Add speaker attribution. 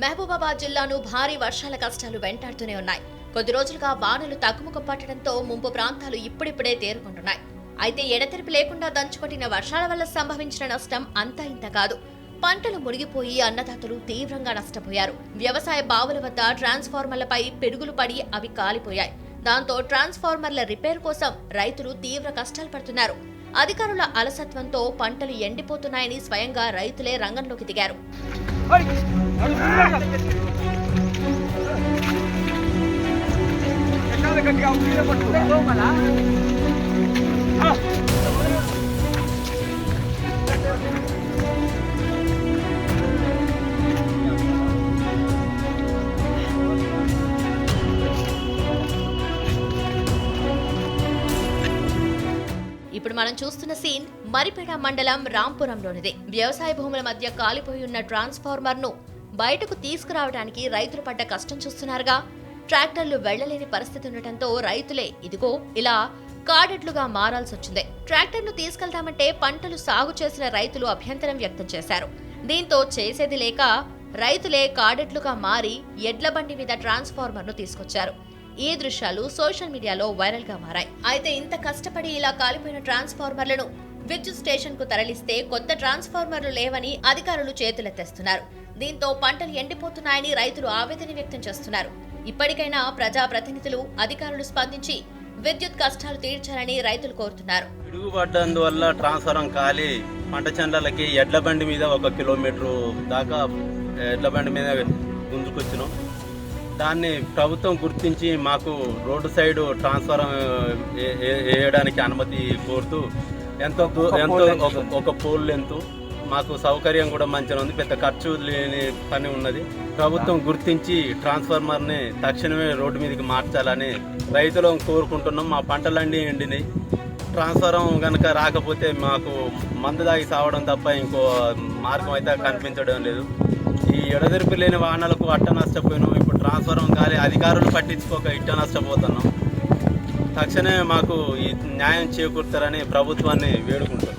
Speaker 1: మహబూబాబాద్ జిల్లాను భారీ వర్షాల కష్టాలు వెంటాడుతూనే ఉన్నాయి. కొద్ది రోజులుగా వానలు తగ్గుముఖం పట్టడంతో ముంపు ప్రాంతాలు ఇప్పుడిప్పుడే తేరుకుంటున్నాయి. అయితే ఎడతెరిపి లేకుండా దంచుకొట్టిన వర్షాల వల్ల సంభవించిన నష్టం అంతా ఇంత కాదు. పంటలు మునిగిపోయి అన్నదాతలు తీవ్రంగా నష్టపోయారు. వ్యవసాయ బావుల వద్ద ట్రాన్స్ఫార్మర్లపై పిడుగులు పడి అవి కాలిపోయాయి. దాంతో ట్రాన్స్ఫార్మర్ల రిపేర్ కోసం రైతులు తీవ్ర కష్టాలు పడుతున్నారు. అధికారుల అలసత్వంతో పంటలు ఎండిపోతున్నాయని స్వయంగా రైతులే రంగంలోకి దిగారు. ఇప్పుడు మనం చూస్తున్న సీన్ మరిపేట మండలం రాంపురంలోనిదే. వ్యవసాయ భూముల మధ్య కాలిపోయి ఉన్న ట్రాన్స్ఫార్మర్ను బయటకు తీసుకురావడానికి రైతులు పడ్డ కష్టం చూస్తున్నారుగా. ట్రాక్టర్లు వెళ్ళలేని పరిస్థితి ఉండటంతో రైతులే ఇదిగో ఇలా కాడెట్లుగా మారాల్సి వచ్చింది. ట్రాక్టర్ను తీసుకెళ్తామంటే పంటలు సాగు చేసిన రైతులు అభ్యంతరం వ్యక్తం చేశారు. దీంతో చేసేది లేక రైతులే కాడెట్లుగా మారి ఎడ్ల బండి మీద ట్రాన్స్ఫార్మర్ను తీసుకొచ్చారు. ఈ దృశ్యాలు సోషల్ మీడియాలో వైరల్గా మారాయి. అయితే ఇంత కష్టపడి ఇలా కాలిపోయిన ట్రాన్స్ఫార్మర్లను విద్యుత్ స్టేషన్కు తరలిస్తే కొత్త ట్రాన్స్ఫార్మర్లు లేవని అధికారులు చేతులెత్తేస్తున్నారు. దీంతో పంటలు ఎండిపోతున్నాయని రైతులు ఆవేదన వ్యక్తం చేస్తున్నారు. ఇప్పటికైనా ప్రజా ప్రతినిధులు అధికారులు స్పందించి విద్యుత్ కష్టాలు తీర్చాలని రైతులు కోరుతున్నారు.
Speaker 2: పిడుగుపడ్డందువల్ల ట్రాన్స్ఫారం కాలి. పంట చెండ్లకి ఎడ్ల బండి మీద ఒక కిలోమీటరు దాకా ఎడ్ల బండి మీద గుంజుకొచ్చినాం. దాన్ని ప్రభుత్వం గుర్తించి మాకు రోడ్డు సైడ్ ట్రాన్స్ఫారం వేయడానికి అనుమతి కోరుతూ ఎంతో ఎంతో ఒక- పోల్ ఎంతు మాకు సౌకర్యం కూడా మంచిగా ఉంది. పెద్ద ఖర్చు లేని పని ఉన్నది. ప్రభుత్వం గుర్తించి ట్రాన్స్ఫార్మర్ని తక్షణమే రోడ్డు మీదకి మార్చాలని రైతులను కోరుకుంటున్నాం. మా పంటలన్నీ ఎండినాయి. ట్రాన్స్ఫారం కనుక రాకపోతే మాకు మందు దాగి సావడం తప్ప ఇంకో మార్గం అయితే కనిపించడం లేదు. ఈ ఎడతెరిపి లేని వాహనాలకు అట్ట నష్టపోయినాం. ఇప్పుడు ట్రాన్స్ఫారం కాలి. అధికారులు పట్టించుకోక ఇట్ట నష్టపోతున్నాం. తక్షణమే మాకు ఈ న్యాయం చేకూరుతారని ప్రభుత్వాన్ని వేడుకుంటున్నాం.